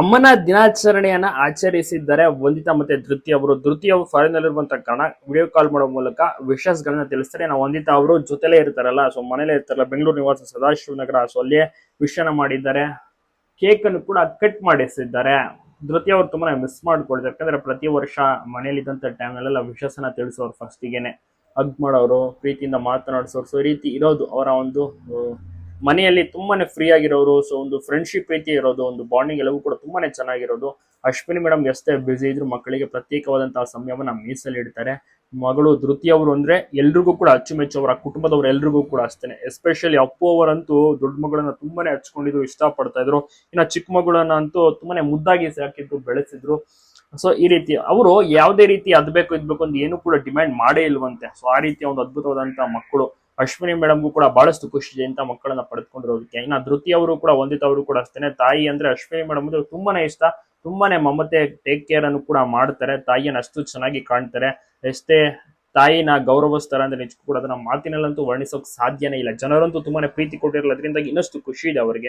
ಅಮ್ಮನ ದಿನಾಚರಣೆಯನ್ನ ಆಚರಿಸಿದ್ದಾರೆ ವಂದಿತಾ ಮತ್ತೆ ಧೃತಿ ಅವರು. ಧೃತಿ ಅವರು ಫಾರಿನ್ ನಲ್ಲಿರುವಂತ ಕಾರಣ ವಿಡಿಯೋ ಕಾಲ್ ಮಾಡೋ ಮೂಲಕ ವಿಶಸ್ ಗಳನ್ನ ತಿಳಿಸ್ತಾರೆ. ನಾವು ವಂದಿತಾ ಅವರು ಜೊತೆಲೇ ಇರ್ತಾರಲ್ಲ ಸೊ ಮನೇಲೇ ಇರ್ತಾರಲ್ಲ, ಬೆಂಗಳೂರು ನಿವಾಸ ಸದಾಶಿವ ನಗರ ಸೊ ಅಲ್ಲಿಯೇ ವಿಷಯನ ಮಾಡಿದ್ದಾರೆ. ಕೇಕ್ ಅನ್ನು ಕೂಡ ಕಟ್ ಮಾಡಿಸಿದ್ದಾರೆ. ಧೃತಿ ಅವರು ತುಂಬಾ ಮಿಸ್ ಮಾಡ್ಕೊಳ್ತಾರೆ. ಯಾಕಂದ್ರೆ ಪ್ರತಿ ವರ್ಷ ಮನೇಲಿದ್ದಂತ ಟೈಮ್ನಲ್ಲೆಲ್ಲ ವಿಶಸ್ ಅನ್ನ ತಿಳಿಸೋರು ಫಸ್ಟಿಗೆನೆ ಹಗ್ ಮಾಡೋರು, ಪ್ರೀತಿಯಿಂದ ಮಾತನಾಡಿಸೋರು ಸೊ ಈ ರೀತಿ ಇರೋದು ಅವರ ಒಂದು ಮನೆಯಲ್ಲಿ ತುಂಬಾನೇ ಫ್ರೀ ಆಗಿರೋರು ಸೊ ಒಂದು ಫ್ರೆಂಡ್ಶಿಪ್ ರೀತಿ ಇರೋದು, ಒಂದು ಬಾಂಡಿಂಗ್ ಎಲ್ಲವೂ ಕೂಡ ತುಂಬಾನೇ ಚೆನ್ನಾಗಿರೋದು. ಅಶ್ವಿನಿ ಮೇಡಮ್ ಎಷ್ಟೇ ಬ್ಯುಸಿ ಇದ್ರು ಮಕ್ಕಳಿಗೆ ಪ್ರತ್ಯೇಕವಾದಂತಹ ಸಮಯವನ್ನ ಮೀಸಲಿಡ್ತಾರೆ ಮಗಳು ಧೃತಿ ಅವರು ಅಂದ್ರೆ ಎಲ್ರಿಗೂ ಕೂಡ ಅಚ್ಚುಮೆಚ್ಚು ಅವರ ಕುಟುಂಬದವರು ಎಲ್ರಿಗೂ ಕೂಡ ಅಷ್ಟೇನೆ. ಎಸ್ಪೆಷಲಿ ಅಪ್ಪು ಅವರಂತೂ ದೊಡ್ಡ ಮಗಳನ್ನ ತುಂಬಾನೇ ಹಚ್ಕೊಂಡಿದ್ರು ಇಷ್ಟಪಡ್ತಾ ಇದ್ರು. ಇನ್ನ ಚಿಕ್ಕ ಮಗಳನ್ನ ಅಂತೂ ತುಂಬಾನೇ ಮುದ್ದಾಗಿ ಸಾಕಿದ್ರು ಬೆಳೆಸಿದ್ರು. ಸೊ ಈ ರೀತಿ ಅವರು ಯಾವುದೇ ರೀತಿ ಅದ್ಬೇಕು ಇದ್ಬೇಕು ಇದ್ ಅಂತ ಏನು ಕೂಡ ಡಿಮ್ಯಾಂಡ್ ಮಾಡೇ ಇಲ್ವಂತೆ. ಸೊ ಆ ರೀತಿಯ ಒಂದು ಅದ್ಭುತವಾದಂತಹ ಮಕ್ಕಳು. ಅಶ್ವಿನಿ ಮೇಡಮ್ಗೂ ಕೂಡ ಬಹಳಷ್ಟು ಖುಷಿ ಇದೆ ಅಂತ ಮಕ್ಕಳನ್ನ ಪಡೆದುಕೊಂಡಿರೋದಕ್ಕೆ. ಇನ್ನು ಧೃತಿ ಅವರು ಕೂಡ, ವಂದಿತ ಕೂಡ ಅಷ್ಟೇ ತಾಯಿ ಅಂದ್ರೆ ಅಶ್ವಿನಿ ಮೇಡಮ್ ಅಂದ್ರೆ ತುಂಬಾನೇ ಇಷ್ಟ. ತುಂಬಾನೇ ಮಮತೆ ಟೇಕ್ ಕೇರ್ ಅನ್ನು ಕೂಡ ಮಾಡ್ತಾರೆ. ತಾಯಿಯನ್ನ ಅಷ್ಟು ಚೆನ್ನಾಗಿ ಕಾಣ್ತಾರೆ. ಎಷ್ಟೇ ತಾಯಿನ ಗೌರವಿಸ್ತಾರೆ ಅಂದ್ರೆ ನಿಜಕ್ಕೂ ಕೂಡ ಅದನ್ನ ಮಾತಿನಲ್ಲಂತೂ ವರ್ಣಿಸೋಕೆ ಸಾಧ್ಯನೇ ಇಲ್ಲ. ಜನರಂತೂ ತುಂಬಾನೇ ಪ್ರೀತಿ ಕೊಟ್ಟಿರಲ್ಲ ಅದರಿಂದಾಗಿ ಇನ್ನಷ್ಟು ಖುಷಿ ಇದೆ ಅವರಿಗೆ.